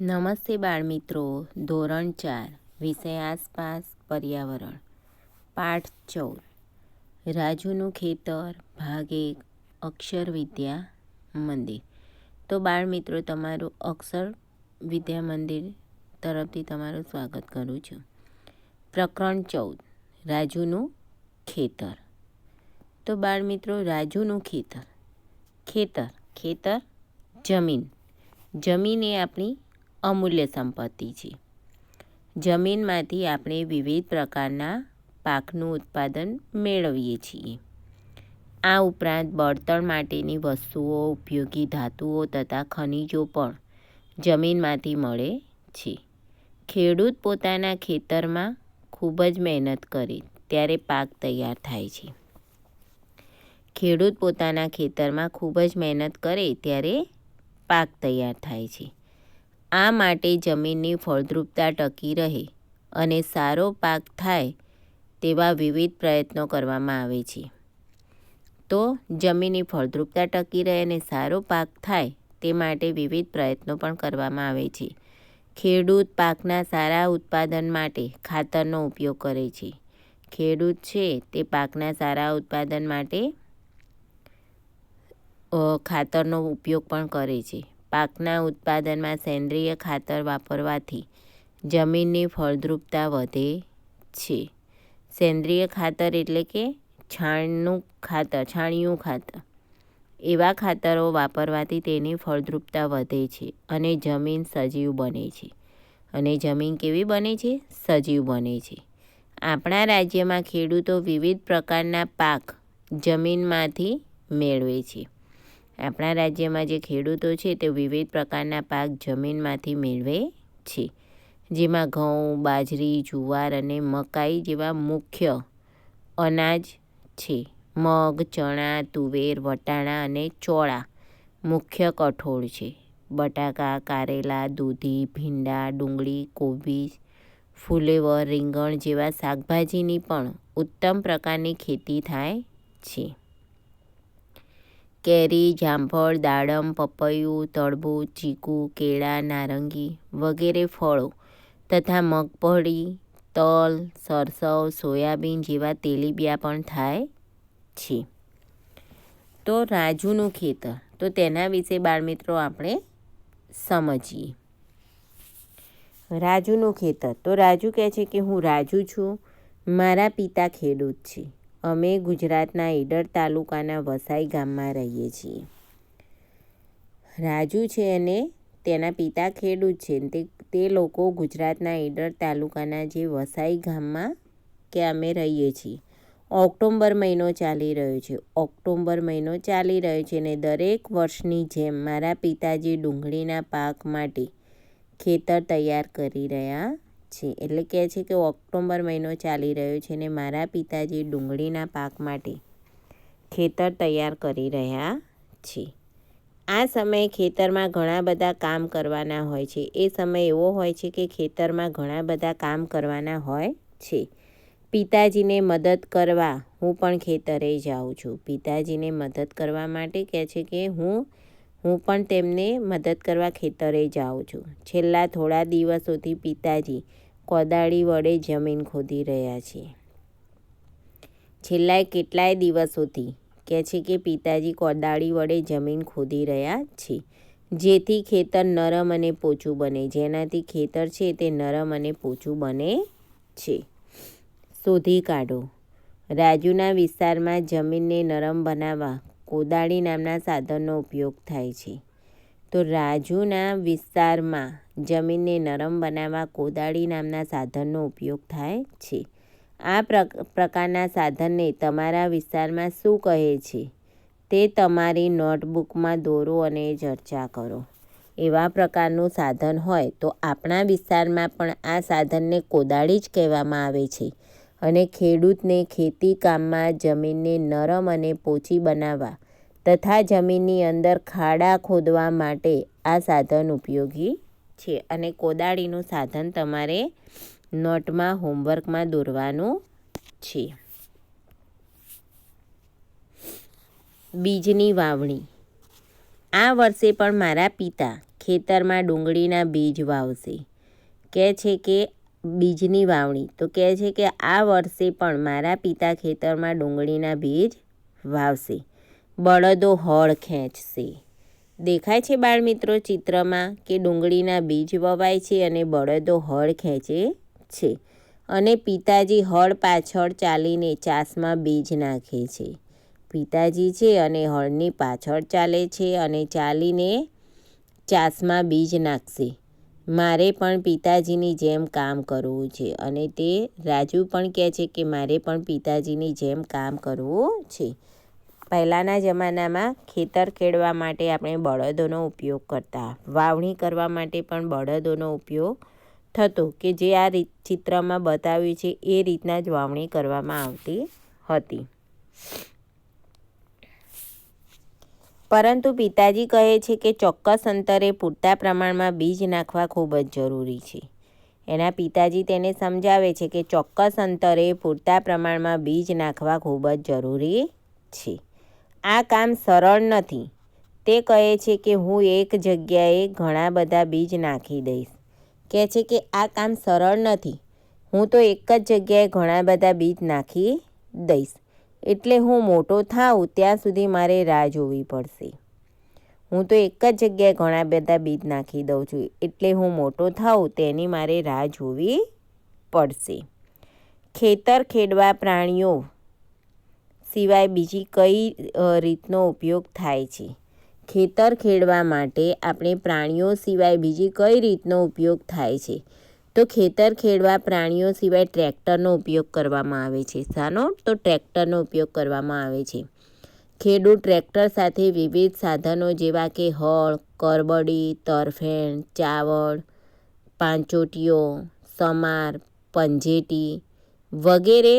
નમસ્તે બાળમિત્રો, ધોરણ ચાર, વિષય આસપાસ, પર્યાવરણ. પાઠ ચૌદ. રાજુનું ખેતર, ભાગ એક, અક્ષર વિદ્યા મંદિર. તો બાળમિત્રો, તમારું અક્ષર વિદ્યા મંદિર તરફથી તમારું સ્વાગત કરું છું. પ્રકરણ ચૌદ. રાજુનું ખેતર. તો બાળમિત્રો, રાજુનું ખેતર. ખેતર ખેતર, જમીન. જમીન એ આપણી અમૂલ્ય સંપત્તિ છે. જમીનમાંથી આપણે વિવિધ પ્રકારના પાકનું ઉત્પાદન મેળવીએ છીએ. આ ઉપરાંત બળતણ માટેની વસ્તુઓ, ઉપયોગી ધાતુઓ તથા ખનિજો પણ જમીનમાંથી મળે છે. ખેડૂત પોતાના ખેતરમાં ખૂબ જ મહેનત કરે ત્યારે પાક તૈયાર થાય છે. ખેડૂત પોતાના ખેતરમાં ખૂબ જ મહેનત કરે ત્યારે પાક તૈયાર થાય છે. આ માટે જમીનની ફળદ્રુપતા ટકી રહે અને સારો પાક થાય તેવા વિવિધ પ્રયત્નો કરવામાં આવે છે. તો જમીનની ફળદ્રુપતા ટકી રહે અને સારો પાક થાય તે માટે વિવિધ પ્રયત્નો પણ કરવામાં આવે છે. ખેડૂત પાકના સારા ઉત્પાદન માટે ખાતરનો ઉપયોગ કરે છે. ખેડૂત છે તે પાકના સારા ઉત્પાદન માટે ખાતરનો ઉપયોગ પણ કરે છે. પાકના ઉત્પાદનમાં સેન્દ્રિય ખાતર વાપરવાથી જમીનની ફળદ્રુપતા વધે છે. સેન્દ્રિય ખાતર એટલે કે છાણનું ખાતર, છાણિયું ખાતર. એવા ખાતરો વાપરવાથી તેની ફળદ્રુપતા વધે છે અને જમીન સજીવ બને છે. અને જમીન કેવી બને છે? સજીવ બને છે. આપણા રાજ્યમાં ખેડૂતો વિવિધ પ્રકારના પાક જમીનમાંથી મેળવે છે. આપણા રાજ્યમાં જે ખેડૂતો છે તે વિવિધ પ્રકારના પાક જમીનમાંથી મેળવે છે. જેમાં ઘઉં, બાજરી, જુવાર અને મકાઈ જેવા મુખ્ય અનાજ છે. મગ, ચણા, તુવેર, વટાણા અને ચોળા મુખ્ય કઠોળ છે. બટાકા, કારેલા, દૂધી, ભીંડા, ડુંગળી, કોબી, ફુલેવર, રીંગણ જેવા શાકભાજીની પણ ઉત્તમ પ્રકારની ખેતી થાય છે. કેરી, જામફળ, દાડમ, પપૈયું, તડબૂચ, ચીકુ, કેળા, નારંગી વગેરે ફળો તથા મગફળી, તલ, સરસવ, સોયાબીન જેવા તેલીબિયા પણ થાય છે. તો રાજુનું ખેતર, તો તેના વિશે બાળમિત્રો આપણે સમજીએ. રાજુનું ખેતર, તો રાજુ કહે છે કે હું રાજુ છું, મારા પિતા ખેડૂત છે. અમે ગુજરાતના ઈડર તાલુકાના વસાઈ ગામમાં રહીએ છીએ. રાજુ છે અને તેના પિતા ખેડૂત છે. તે તે લોકો ગુજરાતના ઈડર તાલુકાના જે વસાઈ ગામમાં કે અમે રહીએ છીએ. ઓક્ટોબર મહિનો ચાલી રહ્યો છે. ઓક્ટોબર મહિનો ચાલી રહ્યો છે અને દરેક વર્ષની જેમ મારા પિતાજી ડુંગળીના પાક માટે ખેતર તૈયાર કરી રહ્યા છે. એટલે કહે છે કે ઓક્ટોબર મહિનો ચાલી રહ્યો છે ને મારા પિતાજી ડુંગળીના પાક માટે ખેતર તૈયાર કરી રહ્યા છે. આ સમયે ખેતરમાં ઘણા બધા કામ કરવાના હોય છે. એ સમય એવો હોય છે કે ખેતરમાં ઘણા બધા કામ કરવાના હોય છે. પિતાજીને મદદ કરવા હું પણ ખેતરે જાઉં છું. પિતાજીને મદદ કરવા માટે કહે છે કે હું હું પણ તેમને મદદ કરવા ખેતરે જાઉં છું. છેલ્લા થોડા દિવસોથી પિતાજી કોદાળી વડે જમીન ખોદી રહ્યા છે. છેલ્લા કેટલાય દિવસોથી કહે છે કે પિતાજી કોદાળી વડે જમીન ખોદી રહ્યા છે. જેથી ખેતર નરમ અને પોચું બને. જેનાથી ખેતર છે તે નરમ અને પોચું બને છે. શોધી કાઢો. રાજુના વિસ્તારમાં જમીનને નરમ બનાવવા કોદાળી નામના સાધનનો ઉપયોગ થાય છે. તો રાજુના વિસ્તારમાં જમીનને નરમ બનાવવા કોદાળી નામના સાધનનો ઉપયોગ થાય છે. આ પ્રકારના સાધનને તમારા વિસ્તારમાં શું કહે છે? તે તમારી નોટબુકમાં દોરો અને ચર્ચા કરો. એવા પ્રકારનું સાધન હોય તો આપણા વિસ્તારમાં પણ આ સાધનને કોદાળી જ કહેવામાં આવે છે અને ખેડૂતને ખેતી કામમાં જમીનને નરમ અને પોચી બનાવવા તથા જમીનની અંદર ખાડા ખોદવા માટે આ સાધન ઉપયોગી છે અને કોદાળીનું સાધન તમારે નોટમાં, હોમવર્કમાં દોરવાનું છે. બીજની વાવણી. આ વર્ષે પણ મારા પિતા ખેતરમાં ડુંગળીના બીજ વાવશે. કહે છે કે બીજની વાવણી. તો કહે છે કે આ વર્ષે પણ મારા પિતા ખેતરમાં ડુંગળીના બીજ વાવશે. બળદો હળ ખેંચશે. દેખાય છે બાળમિત્રો ચિત્રમાં કે ડુંગળીના બીજ વવાય છે અને બળદો હળ ખેંચે છે અને પિતાજી હળ પાછળ ચાલીને ચાસમાં બીજ નાખે છે. પિતાજી છે અને હળની પાછળ ચાલે છે અને ચાલીને ચાસમાં બીજ નાખશે. મારે પણ પિતાજીની જેમ કામ કરવું છે અને તે રાજુ પણ કહે છે કે મારે પણ પિતાજીની જેમ કામ કરવું છે. પહેલાંના જમાનામાં ખેતર ખેડવા માટે આપણે બળદોનો ઉપયોગ કરતા. વાવણી કરવા માટે પણ બળદોનો ઉપયોગ થતો કે જે આ રીત ચિત્રમાં બતાવ્યું છે એ રીતના જ વાવણી કરવામાં આવતી હતી. પરંતુ પિતાજી કહે છે કે ચોક્કસ અંતરે પૂરતા પ્રમાણમાં બીજ નાખવા ખૂબ જ જરૂરી છે. એના પિતાજી તેને સમજાવે છે કે ચોક્કસ અંતરે પૂરતા પ્રમાણમાં બીજ નાખવા ખૂબ જ જરૂરી છે. આ કામ સરળ નથી. તે કહે છે કે હું એક જગ્યાએ ઘણા બધા બીજ નાખી દઈશ. કહે છે કે આ કામ સરળ નથી. હું તો એક જ જગ્યાએ ઘણા બધા બીજ નાખી દઈશ. એટલે હું મોટો થાઉં, ત્યાં સુધી મારે રાહ જોવી પડશે. હું તો એક જ જગ્યાએ ઘણા બધા બીજ નાખી દઉં છું, એટલે હું મોટો થાઉં, તેની મારે રાહ જોવી પડશે. ખેતર ખેડવા પ્રાણીઓ સિવાય બીજી કઈ રીતનો ઉપયોગ થાય છે? ખેતર ખેડવા માટે આપણે પ્રાણીઓ સિવાય બીજી કઈ રીતનો ઉપયોગ થાય છે? તો ખેતર ખેડવા પ્રાણીઓ સિવાય ટ્રેક્ટરનો ઉપયોગ કરવામાં આવે છે. શાનો તો ટ્રેક્ટરનો ઉપયોગ કરવામાં આવે છે. ખેડૂત ટ્રેક્ટર સાથે વિવિધ સાધનો જેવા કે હળ, કરબડી, તરફેણ ચાવડ પાંચોટીઓ, સમાર, પંજેટી વગેરે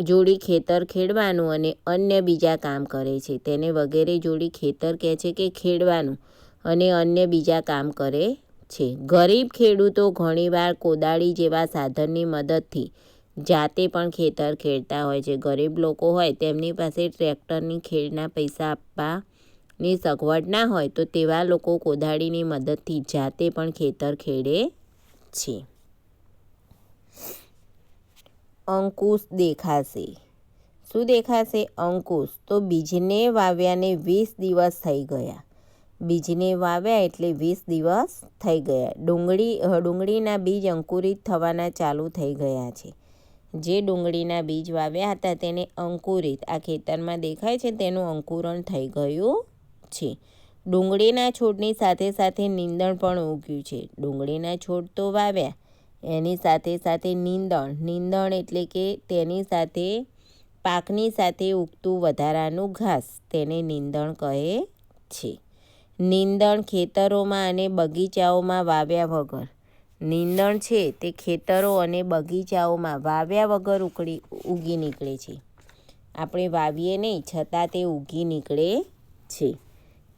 જોડી ખેતર ખેડવાનું અને અન્ય બીજા કામ કરે છે. તેને વગેરે જોડી ખેતર કહે છે કે ખેડવાનું અને અન્ય બીજા કામ કરે છે. ગરીબ ખેડૂતો ઘણીવાર કોદાળી જેવા સાધનની મદદથી જાતે પણ ખેતર ખેડતા હોય છે. ગરીબ લોકો હોય તેમની પાસે ટ્રેક્ટરની ખેડના પૈસા આપવાની સગવડ ના હોય તો તેવા લોકો કોદાળીની મદદથી જાતે પણ ખેતર ખેડે છે. અંકુશ દેખાશે. શું દેખાશે? અંકુશ. તો બીજને વાવ્યાને વીસ દિવસ થઈ ગયા. બીજને વાવ્યા એટલે વીસ દિવસ થઈ ગયા. ડુંગળી ડુંગળીના બીજ અંકુરિત થવાના ચાલુ થઈ ગયા છે. જે ડુંગળીના બીજ વાવ્યા હતા તેને અંકુરિત. આ ખેતરમાં દેખાય છે તેનું અંકુરણ થઈ ગયું છે. ડુંગળીના છોડની સાથે સાથે નીંદણ પણ ઉગ્યું છે. ડુંગળીના છોડ તો વાવ્યા. એની સાથે સાથે નીંદણ. નીંદણ એટલે કે તેની સાથે પાકની સાથે ઉગતું વધારાનું ઘાસ. તેને નીંદણ કહે છે. નીંદણ ખેતરોમાં અને બગીચાઓમાં વાવ્યા વગર. નીંદણ છે તે ખેતરો અને બગીચાઓમાં વાવ્યા વગર ઉકળી, ઉગી નીકળે છે. આપણે વાવીએ નહીં, છતાં તે ઉગી નીકળે છે.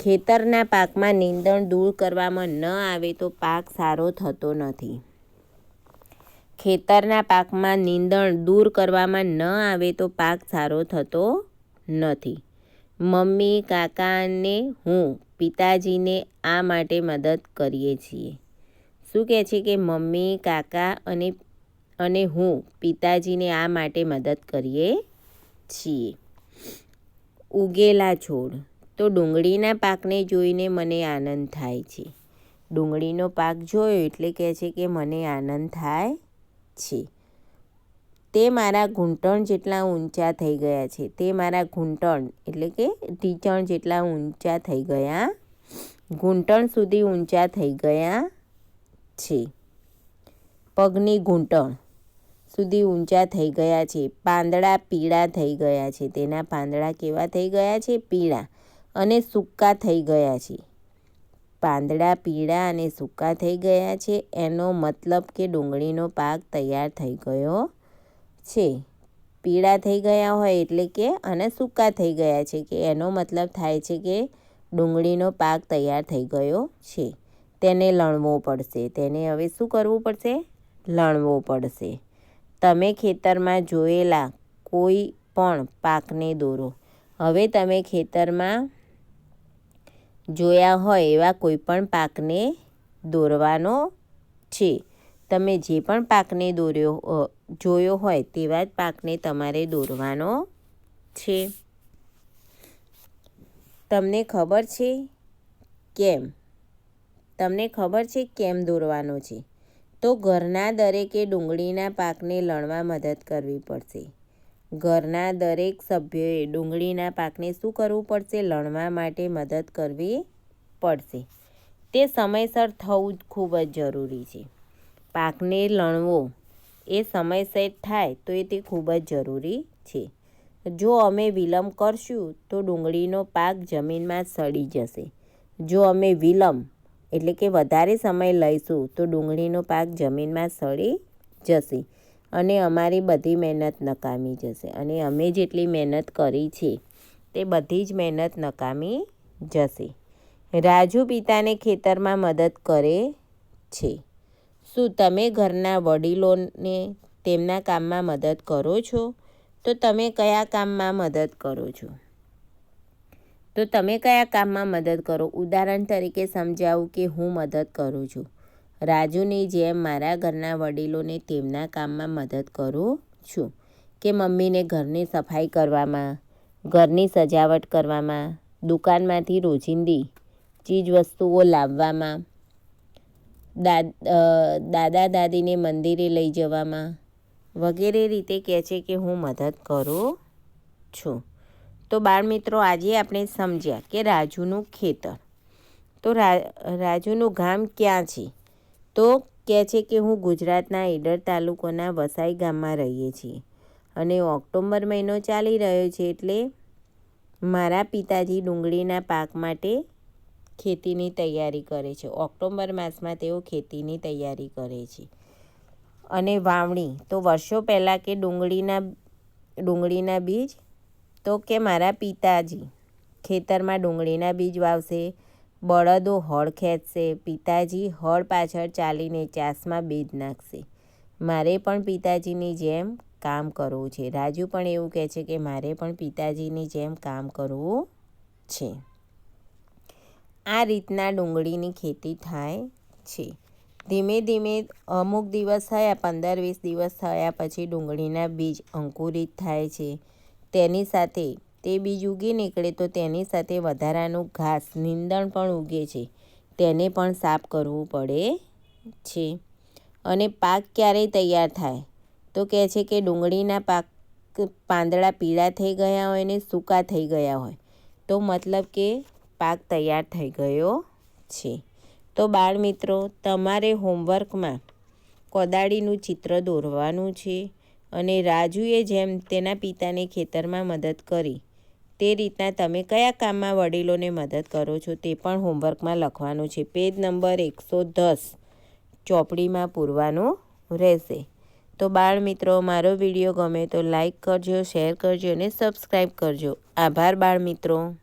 ખેતરના પાકમાં નીંદણ દૂર કરવામાં ન આવે તો પાક સારો થતો નથી. ખેતરના પાકમાં નીંદણ દૂર કરવામાં ન આવે તો પાક સારો થતો નથી. મમ્મી, કાકા અને હું, પિતાજીને આ માટે મદદ કરીએ છીએ. શું કહે છે કે મમ્મી, કાકા અને અને હું પિતાજીને આ માટે મદદ કરીએ છીએ? ઉગેલા છોડ. તો ડુંગળીના પાકને જોઈને મને આનંદ થાય છે. ડુંગળીનો પાક જોયો એટલે કહે છે કે મને આનંદ થાય છે. તે મારા ઘૂંટણ જેટલા ઊંચા થઈ ગયા છે. તે મારા ઘૂંટણ એટલે કે ટીચણ જેટલા ઊંચા થઈ ગયા, ઘૂંટણ સુધી ઊંચા થઈ ગયા છે. પગની ઘૂંટણ સુધી ઊંચા થઈ ગયા છે. પાંદડા પીળા થઈ ગયા છે. તેના પાંદડા કેવા થઈ ગયા છે? પીળા અને સૂકા થઈ ગયા છે. પાંદડા પીળા અને સૂકા થઈ ગયા છે. એનો મતલબ કે ડુંગળીનો પાક તૈયાર થઈ ગયો છે. પીળા થઈ ગયા હોય એટલે કે, અને સૂકા થઈ ગયા છે કે, એનો મતલબ થાય છે કે ડુંગળીનો પાક તૈયાર થઈ ગયો છે. તેને લણવો પડશે. તેને હવે શું કરવું પડશે? લણવો પડશે. તમે ખેતરમાં જોયેલા કોઈ પણ પાકને દોરો. હવે તમે ખેતરમાં જોયા હોય એવા કોઈ પણ પાકને દોરવાનો છે. તમે જે પણ પાકને દોર્યો જોયો હોય તેવા જ પાકને તમારે દોરવાનો છે. તમને ખબર છે કેમ? તમને ખબર છે કેમ દોરવાનો છે? તો ઘરના દરેકે ડુંગળીના પાકને લણવા મદદ કરવી પડશે. ઘરના દરેક સભ્યોએ ડુંગળીના પાકને શું કરવું પડશે? લણવા માટે મદદ કરવી પડશે. તે સમયસર થવું ખૂબ જ જરૂરી છે. પાકને લણવો એ સમયસર થાય તો એ તે ખૂબ જ જરૂરી છે. જો અમે વિલંબ કરશું તો ડુંગળીનો પાક જમીનમાં સડી જશે. જો અમે વિલંબ એટલે કે વધારે સમય લઈશું તો ડુંગળીનો પાક જમીનમાં સડી જશે. અને અમારી બધી મહેનત નકામી જશે. અને અમે જેટલી મહેનત કરી છે, તે બધી જ મહેનત નકામી જશે. રાજુ પિતાને ખેતરમાં મદદ કરે છે. શું તમે ઘરના વડીલોને તેમના કામમાં મદદ કરો છો? તો તમે કયા કામમાં મદદ કરો છો? તો તમે કયા કામમાં મદદ કરો? ઉદાહરણ તરીકે સમજાવું કે હું મદદ કરું છું. રાજુની જેમ મારા ઘરના વડીલોને તેમના કામમાં મદદ કરું છું કે મમ્મીને ઘરની સફાઈ કરવામાં, ઘરની સજાવટ કરવામાં, દુકાનમાંથી રોજિંદી ચીજવસ્તુઓ લાવવામાં, દાદ દાદા દાદીને મંદિરે લઈ જવામાં વગેરે રીતે કહે છે કે હું મદદ કરું છું. તો બાળમિત્રો, આજે આપણે સમજ્યા કે રાજુનું ખેતર. તો રાજુનું ગામ ક્યાં છે? તો કહે છે કે હું ગુજરાતના ઈડર તાલુકોના વસાઈ ગામમાં રહીએ છીએ અને ઓક્ટોબર મહિનો ચાલી રહ્યો છે એટલે મારા પિતાજી ડુંગળીના પાક માટે ખેતીની તૈયારી કરે છે. ઓક્ટોબર માસમાં તેઓ ખેતીની તૈયારી કરે છે. અને વાવણી, તો વર્ષો પહેલાં કે ડુંગળીના ડુંગળીના બીજ, તો કે મારા પિતાજી ખેતરમાં ડુંગળીના બીજ વાવશે બળદો હળ ખેંચશે, પિતાજી હળ પાછળ ચાલીને ચાસમાં બેદ નાખશે. મારે પણ પિતાજીની જેમ કામ કરવું છે. રાજુ પણ એવું કહે છે કે મારે પણ પિતાજીની જેમ કામ કરવું છે. આ રીતના ડુંગળીની ખેતી થાય છે. ધીમે ધીમે અમુક દિવસ થયા, પંદર વીસ દિવસ થયા પછી ડુંગળીના બીજ અંકુરિત થાય છે. તેની સાથે તે બીજ ઉગી નીકળે તો તેની સાથે વધારાનું ઘાસ, નીંદણ પણ ઉગે છે. તેને પણ સાફ કરવું પડે છે. અને પાક ક્યારે તૈયાર થાય? તો કહે છે કે ડુંગળીના પાક પાંદડા પીળા થઈ ગયા હોય ને સૂકા થઈ ગયા હોય. તો મતલબ કે પાક તૈયાર થઈ ગયો છે. તો બાળ મિત્રો તમારે હોમવર્કમાં કોદાળીનું ચિત્ર દોરવાનું છે અને રાજુએ જેમ તેના પિતાને ખેતરમાં મદદ કરી તે રીતના તમે કયા કામમાં વડીલોને મદદ કરો છો તે પણ હોમવર્કમાં લખવાનું છે. પેજ નંબર એકસો દસ, ચોપડીમાં પૂરવાનું રહેશે. તો બાળ મિત્રો, મારો વીડિયો ગમે તો લાઈક કરજો, શેર કરજો અને સબસ્ક્રાઈબ કરજો. આભાર બાળ મિત્રો.